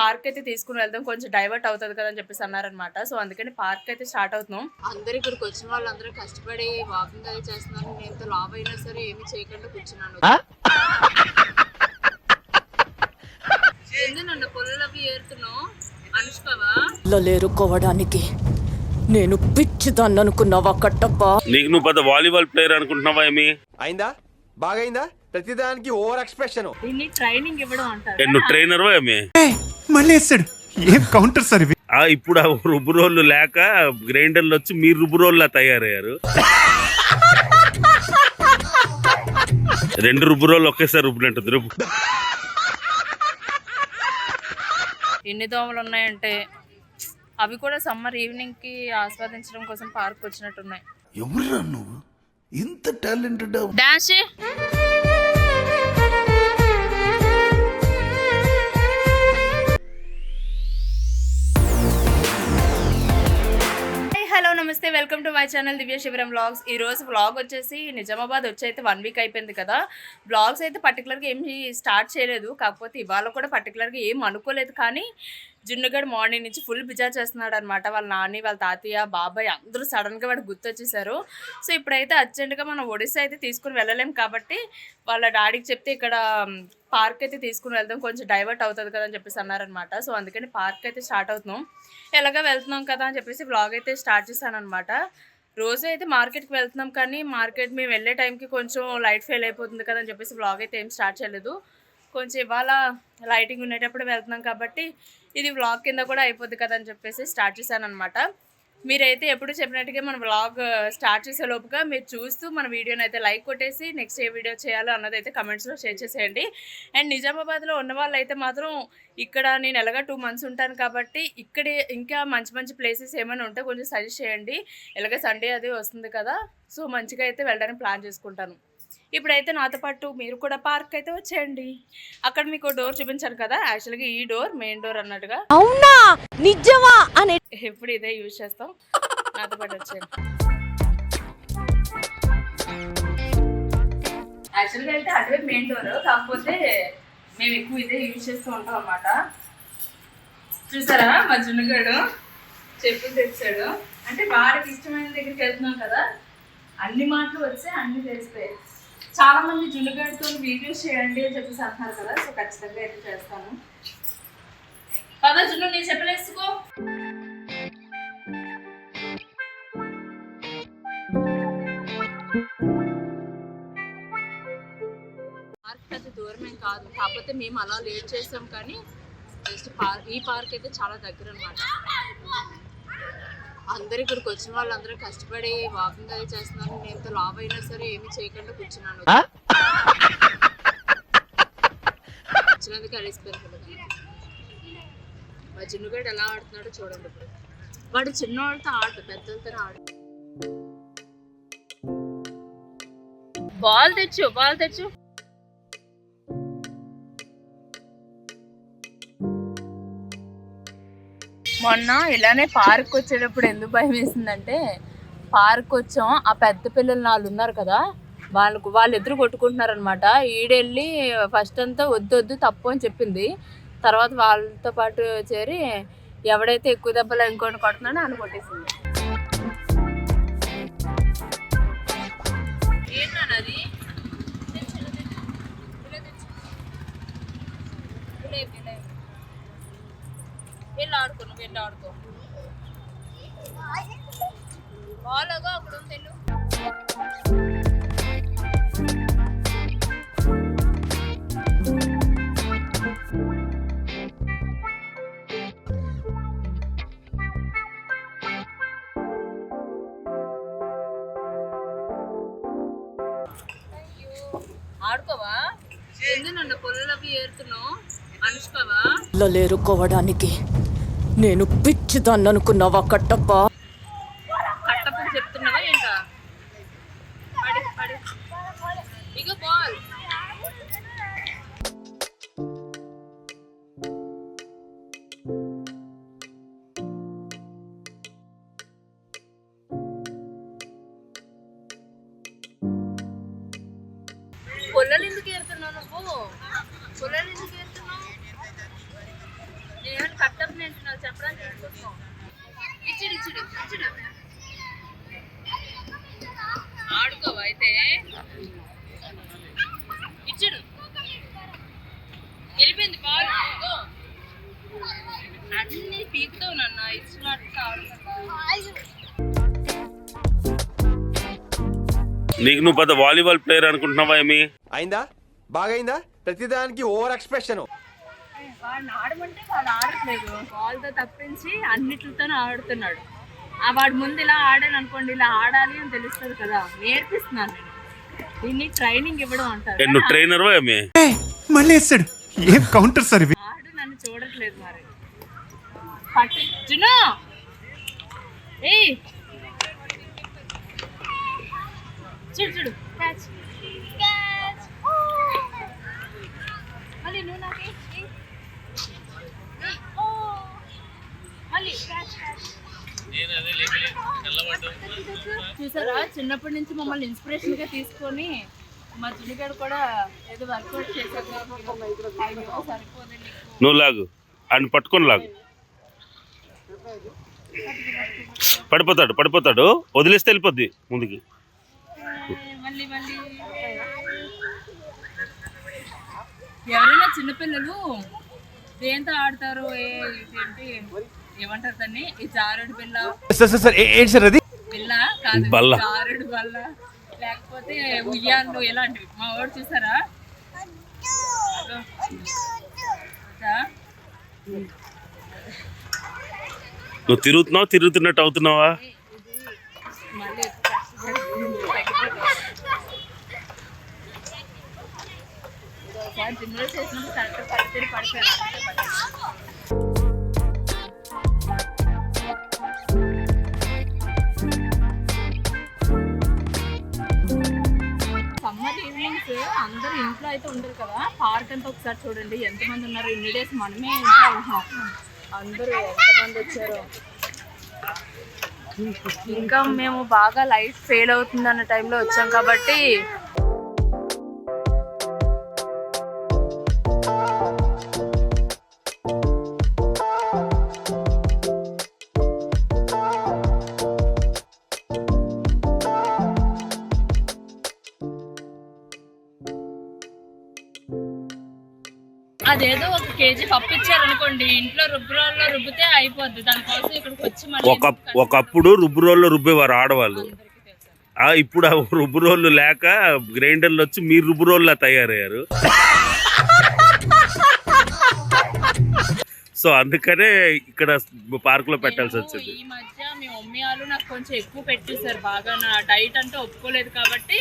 Park అయితే తీసుకుని వెళ్దాం. కొంచెం డైవర్ట్ అవుతుంది కదా అని చెప్పేసి అన్నారనమాట సో అందుకని పార్క్ అయితే స్టార్ట్ అవుతున్నాం. అందరు ఇక్కడికి వచ్చిన వాళ్ళందరూ కష్టపడి వాకింగ్ అది చేస్తున్నారు. నేను ఇంత లావ్ అయినా సరే ఏమీ చేయకుండా కూర్చున్నాను. ఏంది నన్ను పొలాలు అవి ఏరుతున్నావు? అనుష్కవా? పిల్లలు ఏరుకోవడానికి నేను పిచ్చిదాన్ని అనుకున్నావా కట్టప్ప? నీకు నువ్వు పెద్ద వాలీబాల్ ప్లేయర్ అనుకుంటున్నావా ఏమి? అయిందా? బాగైందా? ప్రతిదానికి ఓవర్ ఎక్స్ప్రెషన్ దీన్ని ట్రైనింగ్ ఇవ్వడం అంటారు. నువ్వు ట్రైనర్ ఏమి? మళ్ళీ వేస్తాడు. ఏం కౌంటర్ సార్ ఇవి? ఆ ఇప్పుడు ఆ రుబ్బురోళ్ళు లేక గ్రైండర్లు వచ్చి మీరు రుబ్బురోళ్ళ తయారయ్యారు? రెండు రుబ్బురోళ్ళు ఒకేసారి రుబ్బినట్టు రుబ్బు. ఎన్ని దోమలు ఉన్నాయంటే అవి కూడా సమ్మర్ ఈవినింగ్కి ఆస్వాదించడం కోసం పార్క్ వచ్చినట్టున్నాయి. ఎవరురా నువ్వు? ఇంత టాలెంటెడ్ డాష్ నమస్తే welcome to my channel Divya Sivaram vlogs. ఈ రోజు వ్లాగ్ వచ్చేసి నిజామాబాద్ వచ్చి అయితే వన్ వీక్ అయిపోయింది కదా. వ్లాగ్స్ అయితే పర్టికులర్గా ఏమి స్టార్ట్ చేయలేదు. కాకపోతే ఇవాళ కూడా పర్టికులర్గా ఏం అనుకోలేదు. కానీ జున్నుగడ్ మార్నింగ్ నుంచి ఫుల్ బిజా చేస్తున్నాడు అనమాట వాళ్ళ నాని వాళ్ళ తాతయ్య బాబాయ్ అందరూ సడన్గా వాడు గుర్తొచ్చేసారు. సో ఇప్పుడైతే అర్జెంటుగా మనం ఒడిస్సా అయితే తీసుకుని వెళ్ళలేం కాబట్టి వాళ్ళ డాడీకి చెప్తే ఇక్కడ పార్క్ అయితే తీసుకుని వెళ్దాం. కొంచెం డైవర్ట్ అవుతుంది కదా అని చెప్పేసి అన్నారనమాట. సో అందుకని పార్క్ అయితే స్టార్ట్ అవుతున్నాం. ఎలాగ వెళ్తున్నాం కదా అని చెప్పేసి బ్లాగ్ అయితే స్టార్ట్ చేశాను అనమాట రోజు అయితే మార్కెట్కి వెళ్తున్నాం కానీ మార్కెట్ మేము వెళ్ళే టైంకి కొంచెం లైట్ ఫెయిల్ అయిపోతుంది కదా అని చెప్పేసి బ్లాగ్ అయితే ఏం స్టార్ట్ చేయలేదు. కొంచెం ఇవాళ లైటింగ్ ఉండేటప్పుడు వెళ్తున్నాం కాబట్టి ఇది వ్లాగ్ కింద కూడా అయిపోద్ది కదా అని చెప్పేసి స్టార్ట్ చేశాను అనమాట మీరైతే ఎప్పుడు చెప్పినట్టుగా మన వ్లాగ్ స్టార్ట్ చేసే లోపుగా మీరు చూస్తూ మన వీడియోని అయితే లైక్ కొట్టేసి నెక్స్ట్ ఏ వీడియో చేయాలో అన్నది అయితే కమెంట్స్లో షేర్ చేసేయండి. అండ్ నిజామాబాద్లో ఉన్న వాళ్ళు అయితే మాత్రం ఇక్కడ నేను ఎలాగా టూ మంత్స్ ఉంటాను కాబట్టి ఇక్కడే ఇంకా మంచి మంచి ప్లేసెస్ ఏమైనా ఉంటే కొంచెం సజెస్ట్ చేయండి. ఎలాగ సండే అది వస్తుంది కదా సో మంచిగా అయితే వెళ్ళడానికి ప్లాన్ చేసుకుంటాను. ఇప్పుడైతే నాతో పాటు మీరు కూడా పార్క్ అయితే వచ్చేయండి. అక్కడ మీకు డోర్ చూపించాను కదా యాక్చువల్గా ఈ డోర్ మెయిన్ డోర్ అన్నట్టుగా. అవునా? నిజమా? అనే ఎప్పుడు ఇదే యూజ్ చేస్తాం. నాతో పాటు వచ్చేయండి. యాక్చువల్గా అయితే అటువైపు మెయిన్ డోర్ కాకపోతే మేము ఎక్కువ ఇదే యూజ్ చేస్తూ ఉంటాం అన్నమాట. చూసారా మా జున్నుగాడు చెప్పులు తెచ్చాడు. అంటే వాడికి ఇష్టమైన దగ్గరికి వెళ్తున్నాం కదా అన్ని మాటలు వచ్చి అన్ని తెలిసిపోయాయి. చాలా మంది జున్నుగాడితో వీడియోస్ చేయండి అని చెప్పేసి అంటున్నారు కదా సో ఖచ్చితంగా అయితే చేస్తాను. పదా జున్ను నీ చెప్పలేసుకో పార్క్ పెద్ద దూరమేం కాదు. కాకపోతే మేము అలా లేట్ చేసాం కానీ జస్ట్ పార్క్ ఈ పార్క్ అయితే చాలా దగ్గర అనమాట అందరు ఇక్కడికి వచ్చిన వాళ్ళందరూ కష్టపడి వాకింగ్ అది చేస్తున్నారు. నేను ఇంత లావ్ అయినా సరే ఏమీ చేయకుండా కూర్చున్నాను. వచ్చినందుకు అలిసిపోయాను. మా చిన్నగాడు ఎలా ఆడుతున్నాడో చూడండి ఇప్పుడు. వాడు చిన్నవాళ్ళతో ఆడు పెద్దలతో ఆడు. బాల్ తెచ్చు బాల్ తెచ్చు. మొన్న ఇలానే పార్క్ వచ్చేటప్పుడు ఎందుకు భయం వేసిందంటే పార్క్ వచ్చాం ఆ పెద్ద పిల్లలు నాలుగు ఉన్నారు కదా వాళ్ళకు వాళ్ళు ఎదురు కొట్టుకుంటున్నారు అనమాట ఈడెళ్ళి ఫస్ట్ అంతా వద్దు వద్దు తప్పు అని చెప్పింది. తర్వాత వాళ్ళతో పాటు చేరి ఎవడైతే ఎక్కువ దెబ్బలు ఇంకోటి కొడుతున్నాడో అని కొట్టేసింది. వెళ్ళి ఆడుకో నువ్వు వెళ్ళి ఆడుకో బాగా అక్కడ ఉంది ఆడుకోవా? ఎందుకు నన్ను పొలాలు ఏరుతున్నావు? అనుష్కవా? లేరుకోవడానికి నేను పిచ్చిదాన్ని అనుకున్నావా కట్టప్ప పొల్లలు ఎందుకు ఏరుతున్నావు నువ్వు? పొల్లలు ఎందుకు ఏరుతున్నావు? నేను ఇచ్చుడు ఇచ్చుడు ఇచ్చుడు. ఆడుకోవా అయితే? ఇచ్చుడు. వెళ్ళిపోయింది బాల్. ఇదిగో. అన్ని పీకుతావు నన్న ఇచ్చినట్టు ఆడుకుంటా నీకు నువ్వు పెద్ద వాలీబాల్ ప్లేయర్ అనుకుంటున్నావా ఏమి? అయిందా? బాగైందా? ప్రతిదానికి ఓవర్ ఎక్స్ప్రెషన్. వాడిని ఆడమంటే వాడు ఆడట్లేదు. బాల్తో తప్పించి అన్నిటితో ఆడుతున్నాడు. ఆ వాడు ముందు ఇలా ఆడాను అనుకోండి ఇలా ఆడాలి అని తెలుస్తుంది కదా. నేర్పిస్తున్నాను నేను. దీన్ని ట్రైనింగ్ ఇవ్వడం అంటారు. నువ్వు ఏయ్, మళ్ళీ వేస్తాడు. ఏం కౌంటర్ సార్ ఆడు నన్ను చూడట్లేదు మరి. పట్టు జును ఏయ్! చూడు చూడు. క్యాచ్ క్యాచ్ మళ్ళీ నువ్వు నాకు ఏయ్, ఏయ్. ఏయ్, ఓ. మళ్ళీ క్యాచ్ క్యాచ్ చూసారా? చిన్నప్పటి నుంచి మమ్మల్ని ఇన్స్పిరేషన్గా తీసుకొని మా చునిగాడు కూడా ఏదో వర్కౌట్ నీకు. నువ్వు లాగు. ఆయన పట్టుకొని లాగు. పడిపోతాడు పడిపోతాడు. వదిలేస్తే వెళ్ళిపోద్ది ముందుకి. మళ్ళీ మళ్ళీ. ఎవరైనా చిన్నపిల్లలు దేంతో ఆడతారు? ఏ ఇదేంటి ఏమంటారు దాన్ని? ఈ జారుడు పిల్ల సార్ సార్ సార్ ఏంటి సార్ అది? కాదు బల్ల. జారుడు బల్ల. లేకపోతే ఉయ్యాలు ఇలాంటివి మా వాడు చూసారా? నువ్వు తిరుగుతున్నావు? తిరుగుతున్నట్టు అవుతున్నావా? చేసినప్పుడు ఒకసారి చూడండి ఎంతమంది ఉన్నారు? ఇన్ని డేస్ మనమే ఇంట్లో ఉంటున్నాం అందరూ ఎంతమంది వచ్చారో. ఇంకా మేము బాగా లైట్ ఫెయిల్ అవుతుంది అన్న టైంలో వచ్చాం కాబట్టి కేజీ పప్పు ఇచ్చారనుకోండి ఇంట్లో రుబ్బురాల్లో రుబ్బితే అయిపోద్ది. దానికోసం ఇక్కడికి వచ్చి ఒక ఒకప్పుడు రుబ్బు రోల్లో రుబ్బేవారు ఆడవాళ్ళు. ఆ ఇప్పుడు ఆ రుబ్బు రోళ్ళు లేక గ్రైండర్లు వచ్చి మీరు రుబ్బు రోల్లా తయారయ్యారు. సో అందుకనే ఇక్కడ పార్క్లో పెట్టాల్సి వచ్చింది. ఈ మధ్య మీ మమ్మీ వాళ్ళు నాకు కొంచెం ఎక్కువ పెట్టేశారు బాగా. నా డైట్ అంటే ఒప్పుకోలేదు కాబట్టి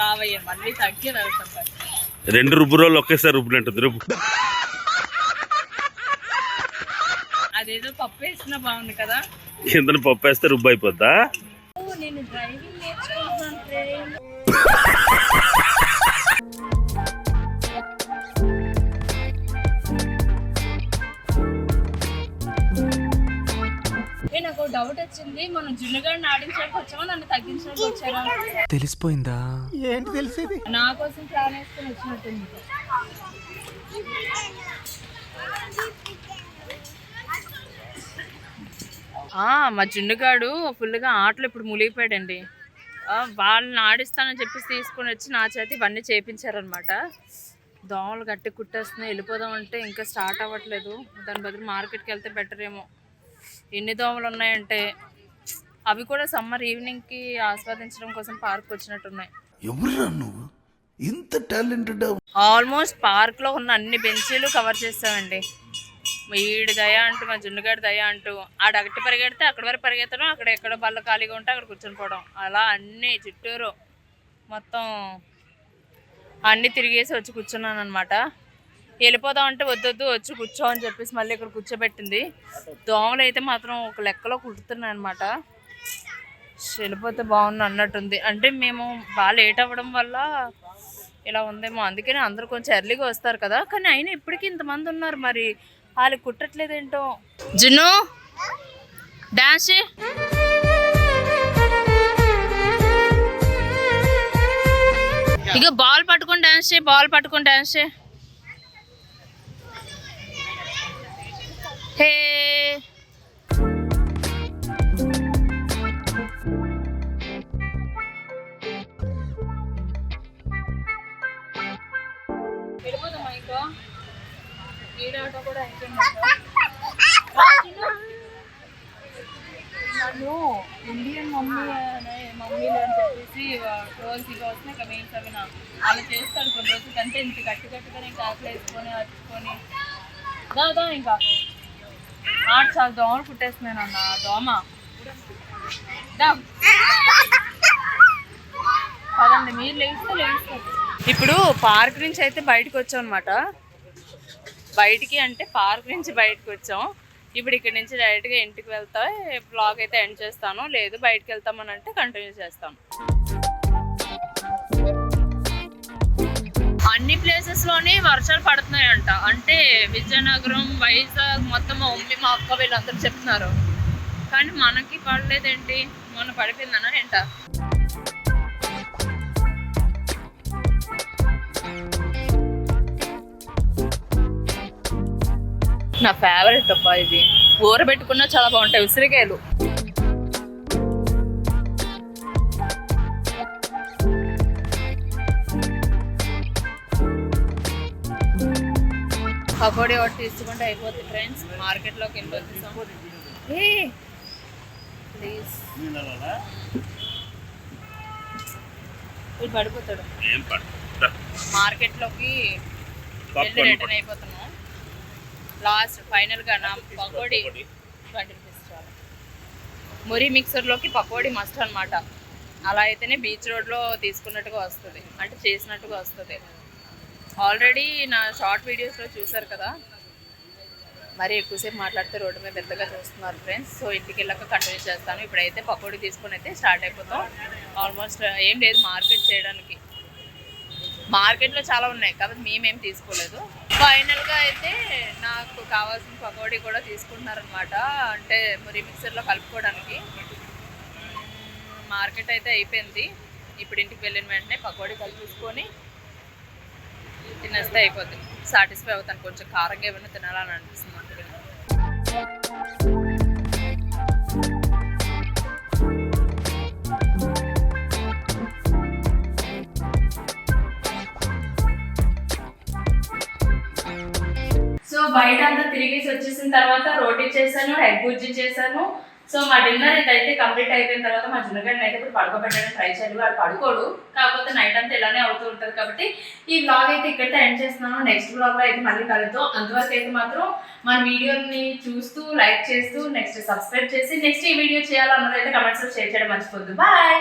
లావ్ మళ్ళీ తగ్గి వెళ్తాం. రెండు రుబ్బు రోళ్ళు ఒకేసారి రుబ్బినట్టుంది. రుబ్బు. అదేదో పప్పు వేసినా బాగుంది కదా. కిందన పప్పు వేస్తే రుబ్బు అయిపోద్దా? ఓ, నేను డ్రైవింగ్ నేర్చుకుంటున్నాను నాకు డౌట్ వచ్చింది. మనం జున్నుగాడిని ఆడించడానికి వచ్చామా నన్ను తగ్గించడానికి వచ్చారా తెలిసిపోయిందా? ఏంటి తెలిసేది? నా కోసం ప్లాన్ వేసుకొని వచ్చినట్టుంది. మా జున్నుగాడు ఫుల్గా ఆటలు ఇప్పుడు మునిగిపోయాడండి వాళ్ళని ఆడిస్తానని చెప్పేసి తీసుకొని వచ్చి నా చేతి ఇవన్నీ చేపించారనమాట దోమలు గట్టి కుట్టేస్తున్నాయి వెళ్ళిపోదాం అంటే ఇంకా స్టార్ట్ అవ్వట్లేదు. దాని బదులు మార్కెట్కి వెళ్తే బెటర్ ఏమో. ఎన్ని దోమలు ఉన్నాయంటే అవి కూడా సమ్మర్ ఈవినింగ్కి ఆస్వాదించడం కోసం పార్క్ వచ్చినట్టున్నాయి. ఎవరురా నువ్వు? ఇంత టాలెంటెడ్ ఆల్మోస్ట్ పార్క్లో ఉన్న అన్ని బెంచీలు కవర్ చేస్తామండి. వీడి దయ అంటూ మా జున్నుగాడి దయ అంటూ ఆడ ఒకటి పరిగెడితే అక్కడ వరకు పరిగెత్తడం అక్కడ ఎక్కడ బల్ల ఖాళీగా ఉంటే అక్కడ కూర్చొని పోవడం. అలా అన్నీ చుట్టూరు మొత్తం అన్నీ తిరిగేసి వచ్చి కూర్చున్నాను అనమాట వెళ్ళిపోదాం అంటే వద్దొద్దు వచ్చి కూర్చో అని చెప్పేసి మళ్ళీ ఇక్కడ కూర్చోబెట్టింది. దోమలు అయితే మాత్రం ఒక లెక్కలో కుడుతున్నాయి అనమాట వెళ్ళిపోతే బాగుంది అన్నట్టుంది. అంటే మేము బాగా లేట్ అవ్వడం వల్ల ఇలా ఉందేమో. అందుకని అందరూ కొంచెం ఎర్లీగా వస్తారు కదా. కానీ అయినా ఇప్పటికీ ఇంతమంది ఉన్నారు మరి. వాళ్ళు కుట్టట్లేదేంటో? జున్ను డాన్స్ ఇక బాల్ పట్టుకొని డాన్స్ చేయి బాల్ పట్టుకొని డాన్స్ చేయి. హే. పొటాటో నన్ను ఇండియన్ మమ్మీ మమ్మీలు అని చెప్పేసి రోజు ఇక వస్తే ఇంకా మెయిన్స్ అవి నా అలా చేస్తారు కొన్ని రోజులు. అంటే ఇంత గట్టి గట్టిగా నేను వేసుకొని వచ్చుకొని దాదా ఇంకా. ఆట చాలా దోమలు కుట్టేస్తున్నాను అన్న దోమ. పదండి మీరు లేస్తే లేస్తారు. ఇప్పుడు పార్క్ నుంచి అయితే బయటకు వచ్చాం అనమాట బయటికి అంటే పార్క్ నుంచి బయటకు వచ్చాం ఇప్పుడు ఇక్కడ నుంచి డైరెక్ట్గా ఇంటికి వెళ్తా బ్లాగ్ అయితే ఎండ్ చేస్తాను. లేదు బయటికి వెళ్తామని అంటే కంటిన్యూ చేస్తాను. అన్ని ప్లేసెస్లోనే వర్షాలు పడుతున్నాయంట. అంటే విజయనగరం వైజాగ్ మొత్తం మా మమ్మీ మా అక్క వీళ్ళందరూ చెప్తున్నారు. కానీ మనకి పడలేదేంటి? మొన్న పడిపోయిందనా ఏంట నా ఫేవరెట్ అబ్బా ఇది. ఊర పెట్టుకున్నా చాలా బాగుంటాయి ఉసిరికాయలు. పకోడీ ఒకటి తీసుకుంటే అయిపోతుంది ఫ్రెండ్స్ మార్కెట్లోకి వెళ్ళిపోతాం ఏ! ప్లీజ్ వీడు పడిపోతాడు. మార్కెట్లోకి వెళ్ళి రిటర్న్ అయిపోతున్నాం లాస్ట్ ఫైనల్గా నా పకోడీ ట్వంటీ రూపీస్ చాలు మురి మిక్సర్లోకి పకోడీ మస్ట్ అన్నమాట. అలా అయితేనే బీచ్ రోడ్లో తీసుకున్నట్టుగా వస్తుంది. అంటే చేసినట్టుగా వస్తుంది. ఆల్రెడీ నా షార్ట్ వీడియోస్లో చూసారు కదా? మరి ఎక్కువసేపు మాట్లాడితే రోడ్డు మీద పెద్దగా చూస్తున్నారు ఫ్రెండ్స్ సో ఇంటికి వెళ్ళాక కంటిన్యూ చేస్తాను. ఇప్పుడైతే పకోడీ తీసుకొని అయితే స్టార్ట్ అయిపోతాం. ఆల్మోస్ట్ ఏం లేదు మార్కెట్ చేయడానికి. మార్కెట్లో చాలా ఉన్నాయి. కాబట్టి మేమేం తీసుకోలేదు. ఫైనల్గా అయితే నాకు కావాల్సిన పకోడీ కూడా తీసుకుంటున్నారనమాట అంటే మురి మిక్సర్లో కలుపుకోవడానికి. మార్కెట్ అయితే అయిపోయింది. ఇప్పుడు ఇంటికి వెళ్ళిన వెంటనే పకోడీ కలిపేసుకొని తినేస్తే అయిపోతుంది సాటిస్ఫై అవుతాను. కొంచెం కారంగా ఏమైనా తినాలని అనిపిస్తుంది. బయట అంతా తిరిగేసి వచ్చేసిన తర్వాత రోటీ చేశాను ఎగ్ బుజ్జి చేశాను. సో మా డిన్నర్ ఇదైతే కంప్లీట్ అయిపోయిన తర్వాత మా జున్నగడ్డని అయితే ఇప్పుడు పడుకోబెట్టడం ట్రై చేయాలి. వాడు పడుకోడు. కాకపోతే నైట్ అంతా ఇలానే అవుతూ ఉంటుంది కాబట్టి ఈ బ్లాగ్ అయితే ఇక్కడితో ఎండ్ చేస్తున్నాను. నెక్స్ట్ బ్లాగ్లో అయితే మళ్ళీ కలుద్దాం. అంతవరకు అయితే మాత్రం మన వీడియోని చూస్తూ లైక్ చేస్తూ నెక్స్ట్ సబ్స్క్రైబ్ చేసి నెక్స్ట్ ఈ వీడియో చేయాలన్నది అయితే కమెంట్స్ షేర్ చేయడం మర్చిపోద్దు బాయ్